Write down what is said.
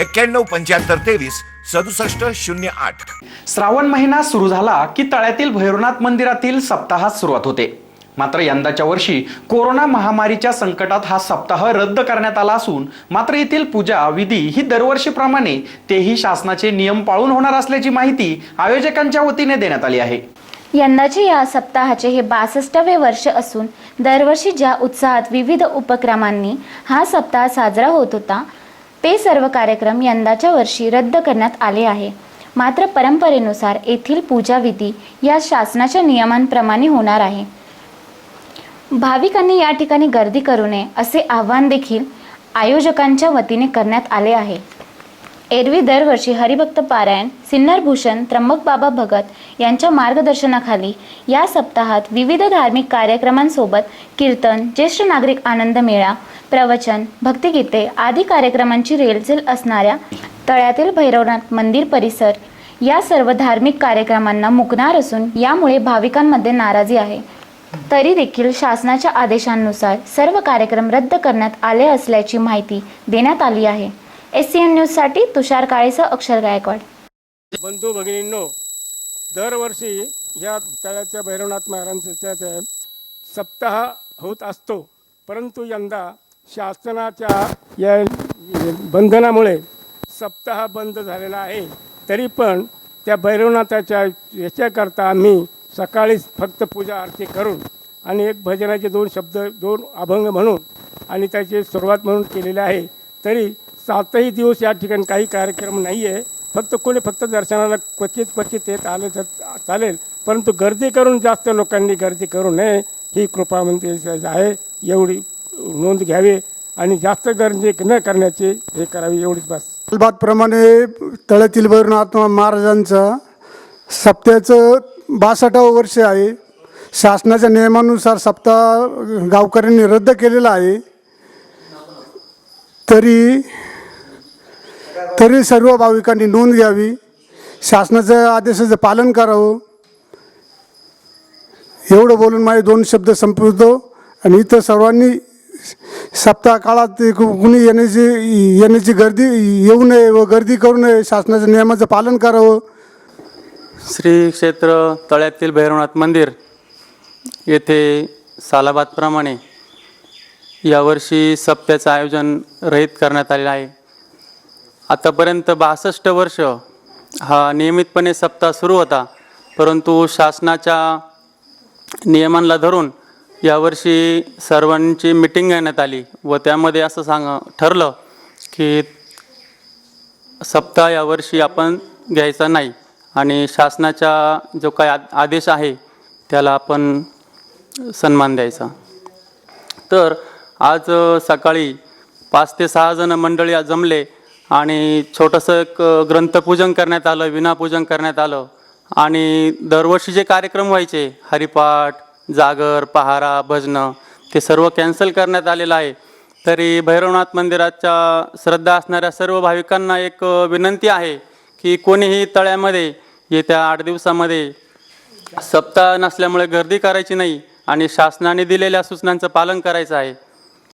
एक्क्याण्णव पंच्याहत्तर तेवीस सदुसष्ट शून्य आठ. श्रावण महिना सुरू झाला की तळ्यातील भैरवनाथ मंदिरातील सप्ताहास सुरुवात होते. मात्र यंदाच्या वर्षी कोरोना महामारीच्या संकटात हा सप्ताह रद्द करण्यात आला असून मात्र येथील पूजा विधी ही दरवर्षीप्रमाणे तेही शासनाचे नियम पाळून होणार असल्याची माहिती आयोजकांच्या वतीने देण्यात आली आहे. यंदाचे या सप्ताहाचे हे बासष्टावे वर्ष असून दरवर्षी ज्या उत्साहात विविध उपक्रमांनी हा सप्ताह साजरा होत होता ते सर्व कार्यक्रम यंदाच्या वर्षी रद्द करण्यात आले आहे. मात्र परंपरेनुसार येथील पूजाविधी या शासनाच्या नियमांप्रमाणे होणार आहे. भाविकांनी या ठिकाणी गर्दी करू नये असे आवाहन देखील आयोजकांच्या वतीने करण्यात आले आहे. एरवी दरवर्षी हरिभक्त पारायण सिन्नरभूषण त्र्यंबकबाबा त्र्यंबक बाबा भगत यांच्या मार्गदर्शनाखाली या सप्ताहात विविध धार्मिक कार्यक्रमांसोबत कीर्तन ज्येष्ठ नागरिक आनंद मेळा प्रवचन भक्तिगीते आदी कार्यक्रमांची रेलचेल असणाऱ्या तळ्यातील भैरवनाथ मंदिर परिसर या सर्व धार्मिक कार्यक्रमांना मुकणार असून यामुळे भाविकांमध्ये नाराजी आहे. तरी देखील शासनाच्या आदेशांनुसार सर्व कार्यक्रम रद्द करण्यात आले असल्याची माहिती देण्यात आली आहे. एस सी एन न्यूजसाठी तुषार काळेसह अक्षर गायकवाड. बंधू भगिनींनो दरवर्षी या तळ्याच्या भैरवनाथ महाराजांच्या सप्ताह होत असतो. परंतु यंदा शासनाच्या या बंधनामुळे सप्ताह बंद झालेला आहे. तरी पण त्या भैरवनाथाच्या याच्याकरता आम्ही सकाळीच फक्त पूजा आरती करून आणि एक भजनाचे दोन शब्द दोन अभंग म्हणून आणि त्याची सुरुवात म्हणून केलेली आहे. तरी सातही दिवस या ठिकाणी काही कार्यक्रम नाही आहे फक्त कोणी फक्त दर्शनाला क्वचित क्वचित येत आले तर चालेल. परंतु गर्दी करून जास्त लोकांनी गर्दी करू नये ही कृपा मंदिर आहे. एवढी नोंद घ्यावी आणि जास्त गर्दी न करण्याची हे करावी एवढीच बस. बातप्रमाणे तळ्यातील भैरवनाथ महाराजांचं सप्त्याचं बासष्टावं वर्ष आहे. शासनाच्या नियमानुसार सप्ताह गावकऱ्यांनी रद्द केलेला आहे. तरी तरी सर्व भाविकांनी नोंद घ्यावी. शासनाच्या आदेशाचं पालन करावं. एवढं बोलून माझे दोन शब्द संपवतो. आणि इथं सर्वांनी सप्ताह काळात कुणी येण्याची येण्याची गर्दी येऊ नये व गर्दी करू नये शासनाच्या नियमाचं पालन करावं. श्री क्षेत्र तळ्यातील भैरवनाथ मंदिर येथे सालाबादप्रमाणे यावर्षी सप्त्याचं आयोजन रहित करण्यात आलेलं आहे. आतापर्यंत बासष्ट वर्ष हा नियमितपणे सप्ताह सुरू होता परंतु शासनाच्या नियमांना धरून यावर्षी सर्वांची मिटिंग घेण्यात आली व त्यामध्ये असं सांग ठरलं की सप्ताह यावर्षी आपण घ्यायचा नाही आणि शासनाचा जो काय आ- आदेश आहे त्याला आपण सन्मान द्यायचा. तर आज सकाळी पाच ते सहा जण मंडळी जमले आणि छोटंसं एक ग्रंथपूजन करण्यात आलं विनापूजन करण्यात आलं आणि दरवर्षी जे कार्यक्रम व्हायचे हरिपाठ जागर पहारा भजनं ते सर्व कॅन्सल करण्यात आलेलं आहे. तरी भैरवनाथ मंदिराच्या श्रद्धा असणाऱ्या सर्व भाविकांना एक विनंती आहे की कोणीही तळ्यामध्ये येत्या आठ दिवसामध्ये सप्ताह नसल्यामुळे गर्दी करायची नाही आणि शासनाने दिलेल्या सूचनांचं पालन करायचं आहे.